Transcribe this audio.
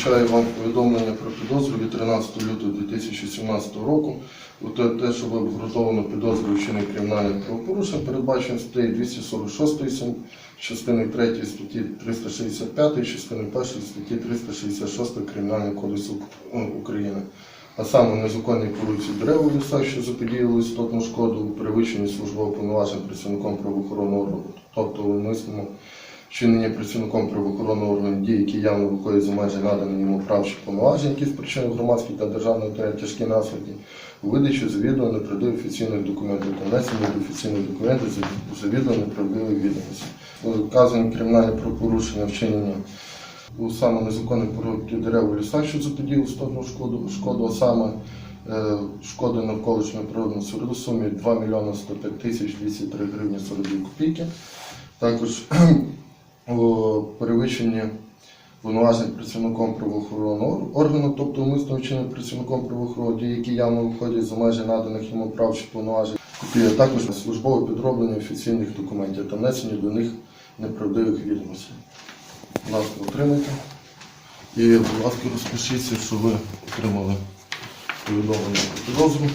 вручаю вам повідомлення про підозру від 13 лютого 2017 року. У те, що ви обґрунтовано підозрюю вчинення кримінальних правопорушень, передбачено статтею 246 сім- частини 3 статті 365, частини 1 статті 366 Кримінального кодексу ну, України. А саме незаконні порубці дерев у лісах, що заподіяли істотну шкоду, перевищення службово повноважень працівником правоохоронного органу, тобто умисному вчинення працівником правоохоронного органу дій, які явно виходять за межі наданих йому прав чи повноважень, які спричинили громадські та державної тяжкі наслідки, у видачі завідомо неправдивих офіційних документів та внесення до офіційних документів за- завідомо неправдивих відомостей. Вказані кримінальні правопорушення вчинення у саме незаконних порубки дерев у лісах, що заподіяли істотну шкоду, шкоду, а саме е, шкоди навколишнього природного в сумі 2 мільйони 105 тисяч 203 гривні 42 копійки. Також у перевищенні повноважень працівником правоохоронного органу, тобто умисно вчинення працівником правоохоронного дій, які явно виходять за межі наданих йому прав чи повноважень, а також службове підроблення офіційних документів та внесення до них неправдивих відомостей. Будь ласка, отримайте. І, будь ласка, розпишіться, що ви отримали повідомлення про підозру.